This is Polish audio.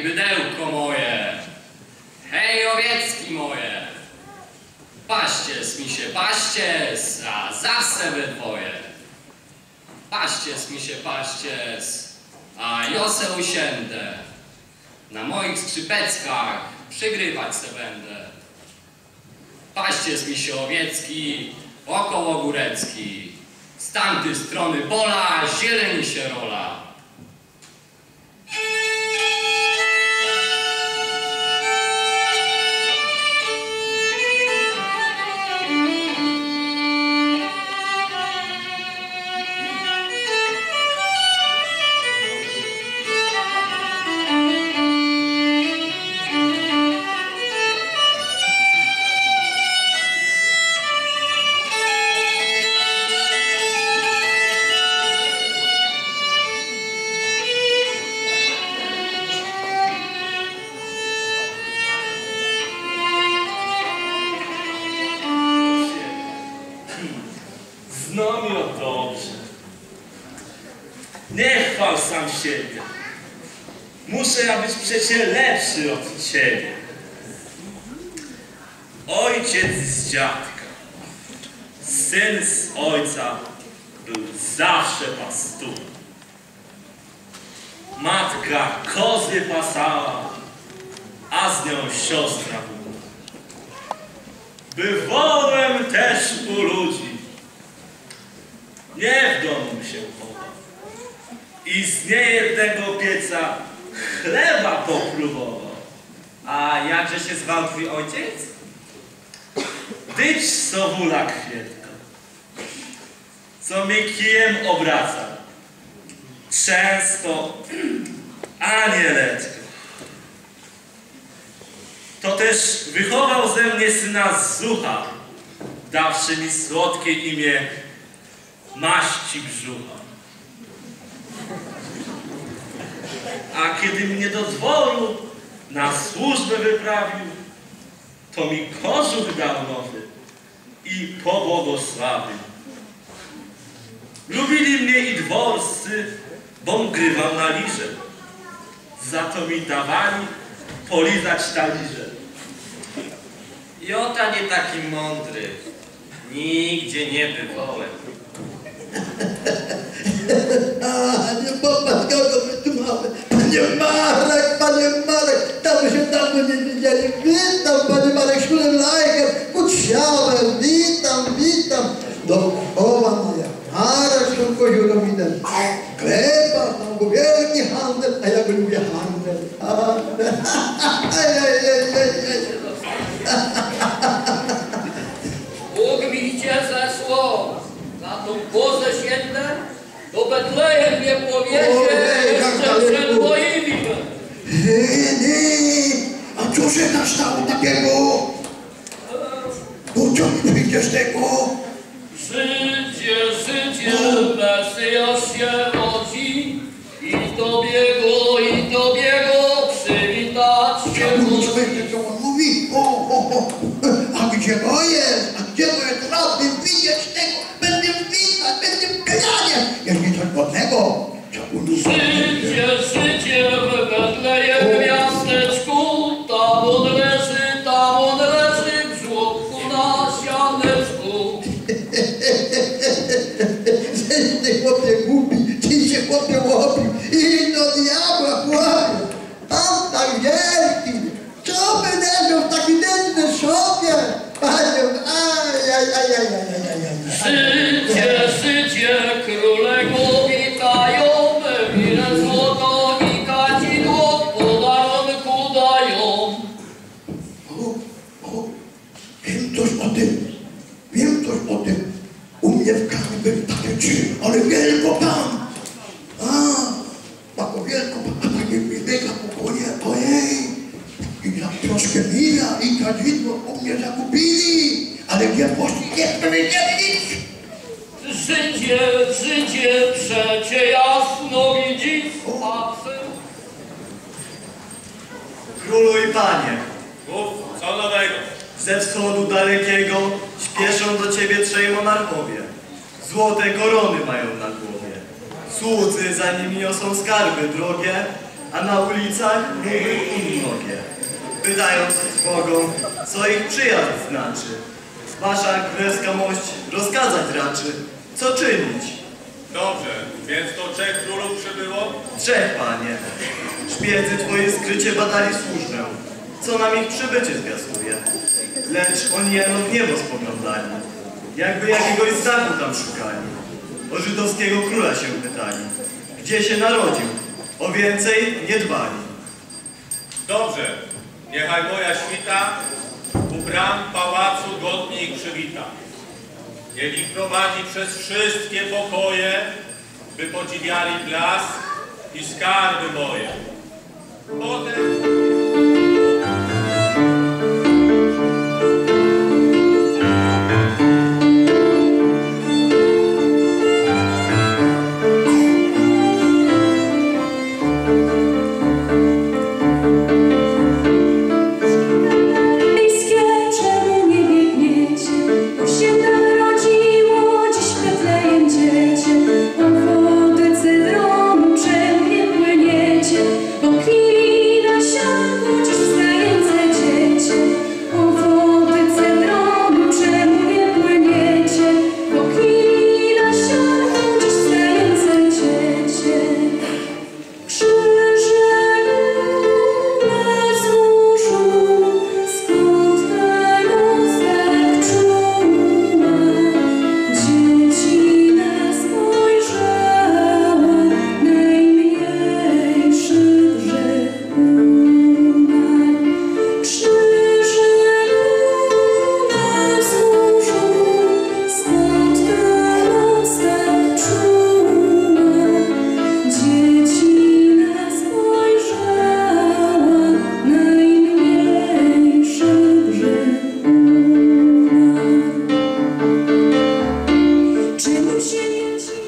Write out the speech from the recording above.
Hej, bydełko moje! Hej, owiecki moje! Paścies mi się, paścies, a zawsze wy dwoje. Paścies mi się, paścies, a jose usiędę. Na moich skrzypeckach przygrywać se będę. Paścies mi się owiecki, około górecki. Z tamtej strony pola zieleni się rola. Znam ją dobrze. Nie chwal sam siebie. Muszę ja być przecie lepszy od ciebie. Ojciec z dziadka, syn z ojca był zawsze pasturem. Matka kozy pasała, a z nią siostra była. Bywałem też u ludzi. Nie w domu się chował. I z niejednego pieca chleba popróbował. A jakże się zwał twój ojciec? Dyć sowula kwietko, co mnie kijem obraca. Często anieleczko. To też wychował ze mnie syna Zucha, dawszy mi słodkie imię Maści Brzucha. A kiedy mnie do dworu na służbę wyprawił, to mi kożuch dał nowy i pobłogosławił. Lubili mnie i dworscy, bom grywał na liże. Za to mi dawali polizać taliże. Jota nie taki mądry. Nigdzie nie bywałem. A, nie popatrz, kogo my tu mamy. Panie Marek, panie Marek, dawno się dawno nie widzieli. Witam, panie Marek, szkulem lajkiem, kuciałem, witam, witam. Dookoła moja para się koziolominem. Gleba, tam był wielki Betlejem Ojej, jak jeszcze przed moimi. Nie, nie, a co się tam stało takiego? Po co mi wyjdziesz tego? Życie, życie, Mesjasz się rodzi i Tobie go, i Tobie go przywitać się Chciałbym co on mówi. O, o, o. A gdzie to poszli, nie powiedzieli nic. Życie, życie, przecie jasno a syn Królu i panie, Mów, co nowego? ze wschodu dalekiego śpieszą do ciebie trzej monarchowie. Złote korony mają na głowie. Słudzy za nimi niosą skarby drogie, a na ulicach mówy mnogie. Pytając Bogom, co ich przyjazd znaczy. Wasza królewska mość rozkazać raczy, co czynić. Dobrze, więc to trzech królów przybyło? Trzech, panie. Szpiedzy twoje skrycie badali służbę, co nam ich przybycie zwiastuje. Lecz oni jeno w niebo spoglądali, jakby jakiegoś znaku tam szukali. O żydowskiego króla się pytali, gdzie się narodził, o więcej nie dbali. Dobrze, niechaj moja świta bram pałacu godnie ich przywita. Niech ich prowadzi przez wszystkie pokoje, by podziwiali blask i skarby moje. Potem into